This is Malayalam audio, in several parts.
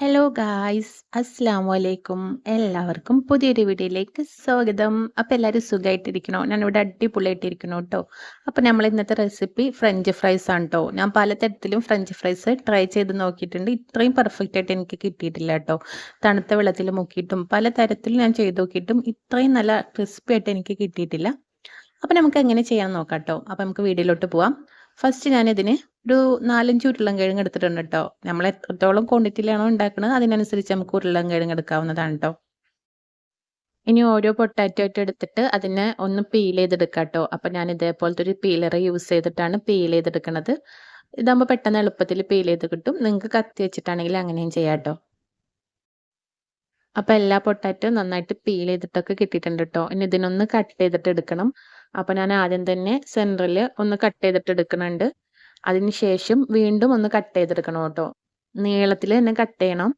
ഹലോ ഗായ്സ് അസ്സാം വലൈക്കും എല്ലാവർക്കും പുതിയൊരു വീഡിയോയിലേക്ക് സ്വാഗതം. അപ്പോൾ എല്ലാവരും സുഖമായിട്ടിരിക്കണോ ഞാനിവിടെ അടിപൊളിയായിട്ടിരിക്കണോ കേട്ടോ അപ്പോൾ നമ്മൾ ഇന്നത്തെ റെസിപ്പി ഫ്രഞ്ച് ഫ്രൈസ് ആണ് കേട്ടോ ഞാൻ പലതരത്തിലും ഫ്രഞ്ച് ഫ്രൈസ് ട്രൈ ചെയ്ത് നോക്കിയിട്ടുണ്ട്. ഇത്രയും പെർഫെക്റ്റ് ആയിട്ട് എനിക്ക് കിട്ടിയിട്ടില്ല കേട്ടോ തണുത്ത വെള്ളത്തിൽ മുക്കിയിട്ടും പല തരത്തിലും ഞാൻ ചെയ്ത് നോക്കിയിട്ടും ഇത്രയും നല്ല ക്രിസ്പി ആയിട്ട് എനിക്ക് കിട്ടിയിട്ടില്ല. അപ്പോൾ നമുക്ക് എങ്ങനെ ചെയ്യാൻ നോക്കാം കേട്ടോ അപ്പോൾ നമുക്ക് വീഡിയോയിലോട്ട് പോവാം. ഫസ്റ്റ് ഞാനിതിന് ഒരു നാലഞ്ച് ഉരുളം കിഴങ്ങ് എടുത്തിട്ടുണ്ട് കേട്ടോ നമ്മൾ എത്രത്തോളം ക്വാണ്ടിറ്റിയിലാണോ ഉണ്ടാക്കുന്നത് അതിനനുസരിച്ച് നമുക്ക് ഉരുളം കിഴങ്ങ് എടുക്കാവുന്നതാണ് കേട്ടോ ഇനി ഓരോ പൊട്ടാറ്റോ എടുത്തിട്ട് അതിനെ ഒന്ന് പീൽ ചെയ്തെടുക്കാം കേട്ടോ അപ്പം ഞാൻ ഇതേപോലത്തെ ഒരു പീലർ യൂസ് ചെയ്തിട്ടാണ് പീൽ ചെയ്തെടുക്കുന്നത് ഇതാകുമ്പോൾ പെട്ടെന്ന് എളുപ്പത്തിൽ പീൽ ചെയ്ത് കിട്ടും. നിങ്ങൾക്ക് കത്തി വെച്ചിട്ടാണെങ്കിൽ അങ്ങനെയും ചെയ്യാം കേട്ടോ അപ്പോൾ എല്ലാ പൊട്ടാറ്റോ നന്നായിട്ട് പീൽ ചെയ്തിട്ടൊക്കെ കിട്ടിയിട്ടുണ്ട് കേട്ടോ ഇനി ഇതിനൊന്ന് കട്ട് ചെയ്തിട്ട് എടുക്കണം. അപ്പോൾ ഞാൻ ആദ്യം തന്നെ സെന്ററിൽ ഒന്ന് കട്ട് ചെയ്തിട്ട് എടുക്കുന്നുണ്ട്. അതിനുശേഷം വീണ്ടും ഒന്ന് കട്ട് ചെയ്തെടുക്കണം കേട്ടോ. നീളത്തിൽ തന്നെ കട്ട് ചെയ്യണം.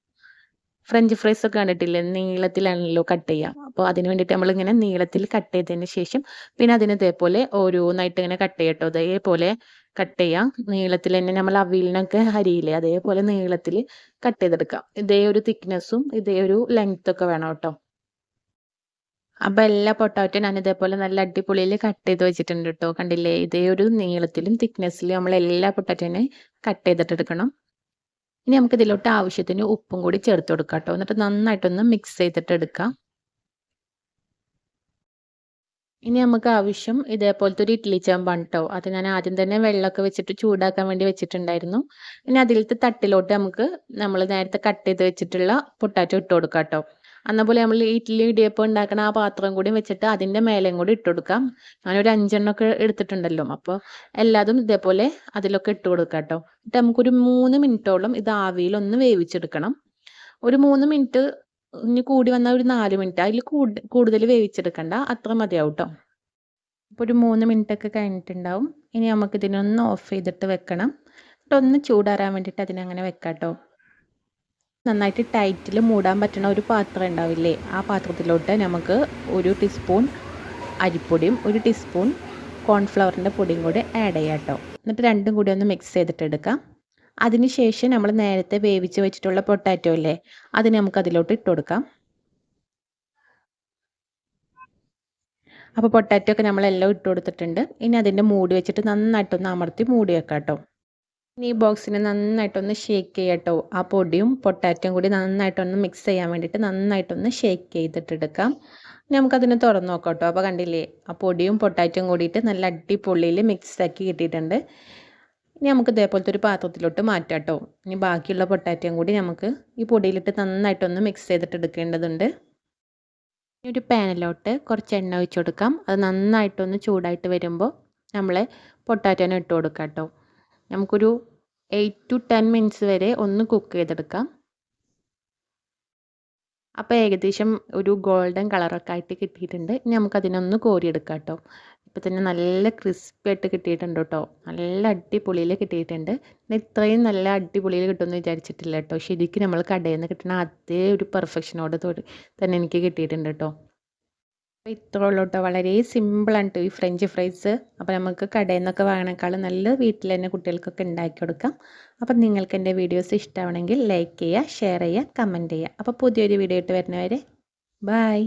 ഫ്രഞ്ച് ഫ്രൈസ് ഒക്കെ കണ്ടിട്ടില്ലേ? നീളത്തിലാണല്ലോ കട്ട് ചെയ്യുക. അപ്പോൾ അതിന് വേണ്ടിയിട്ട് നമ്മളിങ്ങനെ നീളത്തിൽ കട്ട് ചെയ്തതിന് ശേഷം പിന്നെ അതിന് ഇതേപോലെ ഓരോന്നായിട്ട് ഇങ്ങനെ കട്ട്. ചെയ്യട്ടോ അതേപോലെ കട്ട് ചെയ്യാം. നീളത്തിൽ തന്നെ നമ്മൾ അവിയലിനൊക്കെ അരിയില്ലേ? അതേപോലെ നീളത്തിൽ കട്ട് ചെയ്തെടുക്കാം. ഇതേ ഒരു തിക്നെസ്സും ഇതേ ഒരു ലെങ്ത്തൊക്കെ വേണം കേട്ടോ. അപ്പോൾ എല്ലാ പൊട്ടാറ്റോ ഞാൻ ഇതേപോലെ നല്ല അടിപൊളിയിൽ കട്ട് ചെയ്ത് വെച്ചിട്ടുണ്ട് കേട്ടോ കണ്ടില്ലേ? ഇതേ ഒരു നീളത്തിലും തിക്നെസ്സിലും നമ്മൾ എല്ലാ പൊട്ടാറ്റോനെ കട്ട് ചെയ്തിട്ട് എടുക്കണം. ഇനി നമുക്ക് ഇതിലോട്ട് ആവശ്യത്തിന് ഉപ്പും കൂടി ചേർത്ത് കൊടുക്കാം കേട്ടോ എന്നിട്ട് നന്നായിട്ടൊന്ന് മിക്സ് ചെയ്തിട്ട് എടുക്കാം. ഇനി നമുക്ക് ആവശ്യം ഇതേപോലത്തെ ഒരു ഇഡ്ഡലി ചെമ്പാണ് കേട്ടോ അത് ഞാൻ ആദ്യം തന്നെ വെള്ളമൊക്കെ വെച്ചിട്ട് ചൂടാക്കാൻ വേണ്ടി വെച്ചിട്ടുണ്ടായിരുന്നു. ഇനി അതിലത്തെ തട്ടിലോട്ട് നമുക്ക് നമ്മൾ നേരത്തെ കട്ട് ചെയ്ത് വെച്ചിട്ടുള്ള പൊട്ടാറ്റോ ഇട്ട് കൊടുക്കാം കേട്ടോ പോലെ നമ്മൾ ഇഡ്ഡലി ഇടിയപ്പം ഉണ്ടാക്കണ ആ പാത്രം കൂടി വെച്ചിട്ട് അതിന്റെ മേലെയും കൂടി ഇട്ട് കൊടുക്കാം. ഞാനൊരു അഞ്ചെണ്ണമൊക്കെ എടുത്തിട്ടുണ്ടല്ലോ. അപ്പോൾ എല്ലാതും ഇതേപോലെ അതിലൊക്കെ ഇട്ട് കൊടുക്കാം കേട്ടോ. എന്നിട്ട് നമുക്കൊരു മൂന്ന് മിനിറ്റോളം ഇത് ആവിയിൽ ഒന്ന് വേവിച്ചെടുക്കണം. ഒരു മൂന്ന് മിനിറ്റ് ഇനി കൂടി വന്നാൽ ഒരു നാല് മിനിറ്റ്. അതിൽ കൂടുതൽ വേവിച്ചെടുക്കണ്ട. അത്ര മതിയാവും കേട്ടോ. അപ്പോൾ ഒരു മൂന്ന് മിനിറ്റ് ഒക്കെ കഴിഞ്ഞിട്ടുണ്ടാവും. ഇനി നമുക്ക് ഇതിനൊന്ന് ഓഫ് ചെയ്തിട്ട് വെക്കണം. എന്നിട്ടൊന്ന് ചൂടാറാൻ വേണ്ടിയിട്ട് അതിനങ്ങനെ വെക്കാം കേട്ടോ. നന്നായിട്ട് ടൈറ്റിൽ മൂടാൻ പറ്റുന്ന ഒരു പാത്രം ഉണ്ടാവില്ലേ? ആ പാത്രത്തിലോട്ട് നമുക്ക് ഒരു ടീസ്പൂൺ അരിപ്പൊടിയും ഒരു ടീസ്പൂൺ കോൺഫ്ലവറിന്റെ പൊടിയും കൂടി ആഡ് ചെയ്യാം കേട്ടോ എന്നിട്ട് രണ്ടും കൂടി ഒന്ന് മിക്സ് ചെയ്തിട്ട് എടുക്കാം. അതിനുശേഷം നമ്മൾ നേരത്തെ വേവിച്ച് വെച്ചിട്ടുള്ള പൊട്ടാറ്റോ അല്ലേ അത് നമുക്ക് അതിലോട്ട് ഇട്ട് കൊടുക്കാം. അപ്പോൾ പൊട്ടാറ്റോ ഒക്കെ നമ്മളെല്ലാം ഇട്ട് കൊടുത്തിട്ടുണ്ട്. ഇനി അതിന്റെ മൂടി വെച്ചിട്ട് നന്നായിട്ടൊന്ന് അമർത്തി മൂടി വെക്കാം കേട്ടോ ഈ ബോക്സിനെ നന്നായിട്ടൊന്ന് ഷേക്ക് ചെയ്യട്ടോ. ആ പൊടിയും പൊട്ടാറ്റോയും കൂടി നന്നായിട്ടൊന്ന് മിക്സ് ചെയ്യാൻ വേണ്ടിയിട്ട് നന്നായിട്ടൊന്ന് ഷേക്ക് ചെയ്തിട്ടെടുക്കാം. നമുക്കതിനെ തുറന്ന് നോക്കാം അപ്പോൾ കണ്ടില്ലേ ആ പൊടിയും പൊട്ടാറ്റോയും കൂടിയിട്ട് നല്ല അടിപൊളിയിൽ മിക്സ് ആക്കി കിട്ടിയിട്ടുണ്ട്. ഇനി നമുക്ക് ഇതേപോലത്തെ ഒരു പാത്രത്തിലോട്ട് മാറ്റാം കേട്ടോ ഇനി ബാക്കിയുള്ള പൊട്ടാറ്റോയും കൂടി നമുക്ക് ഈ പൊടിയിലിട്ട് നന്നായിട്ടൊന്ന് മിക്സ് ചെയ്തിട്ട് എടുക്കേണ്ടതുണ്ട് ഇനി ഒരു പാനിലോട്ട് കുറച്ച് എണ്ണ ഒഴിച്ച് കൊടുക്കാം. അത് നന്നായിട്ടൊന്ന് ചൂടായിട്ട് വരുമ്പോൾ നമ്മൾ പൊട്ടാറ്റോനെ ഇട്ട് കൊടുക്കാം കേട്ടോ. നമുക്കൊരു എയ്റ്റ് ടു ടെൻ മിനിറ്റ്സ് വരെ ഒന്ന് കുക്ക് ചെയ്തെടുക്കാം. അപ്പോൾ ഏകദേശം ഒരു ഗോൾഡൻ കളറൊക്കെ ആയിട്ട് കിട്ടിയിട്ടുണ്ട്. ഇനി നമുക്കതിനൊന്ന് കോരിയെടുക്കാം കേട്ടോ. ഇപ്പോൾ തന്നെ നല്ല ക്രിസ്പി ആയിട്ട് കിട്ടിയിട്ടുണ്ട് കേട്ടോ. നല്ല അടിപൊളിയിൽ കിട്ടിയിട്ടുണ്ട്. ഇത്രയും നല്ല അടിപൊളിയിൽ കിട്ടുമെന്ന് വിചാരിച്ചിട്ടില്ല കേട്ടോ. ശരിക്കും നമ്മൾ കടയിൽ നിന്ന് കിട്ടുന്ന അതേ ഒരു പെർഫെക്ഷനോട് തന്നെ എനിക്ക് കിട്ടിയിട്ടുണ്ട് കേട്ടോ. അപ്പോൾ ഇത്രേ ഉള്ളൂ കേട്ടോ വളരെ സിമ്പിളാണ് ഈ ഫ്രഞ്ച് ഫ്രൈസ്. അപ്പോൾ നമുക്ക് കടയിൽ നിന്നൊക്കെ വാങ്ങണേക്കാളും നല്ല വീട്ടിൽ തന്നെ കുട്ടികൾക്കൊക്കെ ഉണ്ടാക്കി കൊടുക്കാം. അപ്പം നിങ്ങൾക്ക് എന്റെ വീഡിയോസ് ഇഷ്ടമാണെങ്കിൽ ലൈക്ക് ചെയ്യുക ഷെയർ ചെയ്യുക കമന്റ് ചെയ്യുക. അപ്പോൾ പുതിയൊരു വീഡിയോ ഇട്ട് വരുന്നവരെ ബായ്